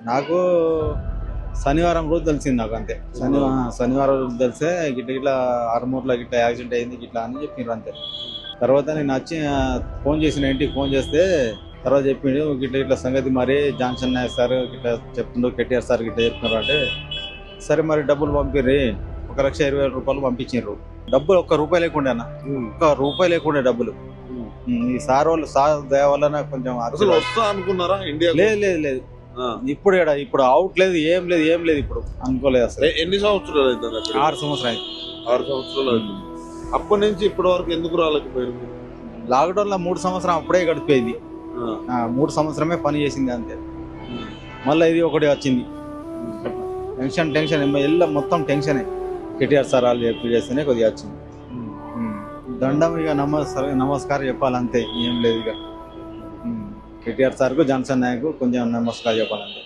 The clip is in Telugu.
నాకు శనివారం రోజు తెలిసింది నాకు అంతే. శనివారం శనివారం రోజు తెలిసే గిట్ల గిట్ల ఆరుమూరులో గిట్ల యాక్సిడెంట్ అయింది గిట్లా అని చెప్పినారు అంతే. తర్వాత నేను వచ్చి ఫోన్ చేసిన ఇంటికి ఫోన్ చేస్తే తర్వాత చెప్పిండు గిట్ల గిట్ల సంగతి మరి జాన్సన్ నాయక్ సార్ గిట్లా చెప్తుండ్రు కెటిఆర్ సార్ గిట్లా చెప్తున్నారు అంటే సరే మరి డబ్బులు పంపిర్రి ఒక లక్ష ఇరవై వేల రూపాయలు పంపించారు డబ్బులు ఒక్క రూపాయి లేకుండా అన్న. ఒక్క రూపాయి లేకుండా డబ్బులు. ఈ సార్ వాళ్ళు సార్ దయ వల్ల కొంచెం అసలు. వస్తా అనుకున్నారా ఇండియా లేదు లేదు లేదు. ఇప్పుడు ఇప్పుడు అవుట్ లేదు ఏం లేదు ఏం లేదు ఇప్పుడు. అనుకోలేదు అసలు. ఎన్ని సంవత్సరాలు అవుతుంది అక్కడ? ఆరు సంవత్సరాలు అయింది. ఆరు సంవత్సరాలు అవుతుంది అప్పటి నుంచి ఇప్పటి వరకు ఎందుకు రాలేకపోయారు మీరు? లాక్డౌన్లో మూడు సంవత్సరం అప్పుడే గడిపోయింది మూడు సంవత్సరమే పని చేసింది అంతే. మళ్ళీ ఇది ఒకటి వచ్చింది. Tension tension. ఎల్ల మొత్తం టెన్షనే. కేటీఆర్ సార్ వాళ్ళు చెప్పి చేస్తేనే కొద్దిగా వచ్చింది. దండం ఇక నమస్కారం నమస్కారం చెప్పాలంతే. ఏం లేదు ఇక. కేటీఆర్ సార్కు జాన్సన్ నాయకు కొంచెం నమస్కారం చెప్పాలండి.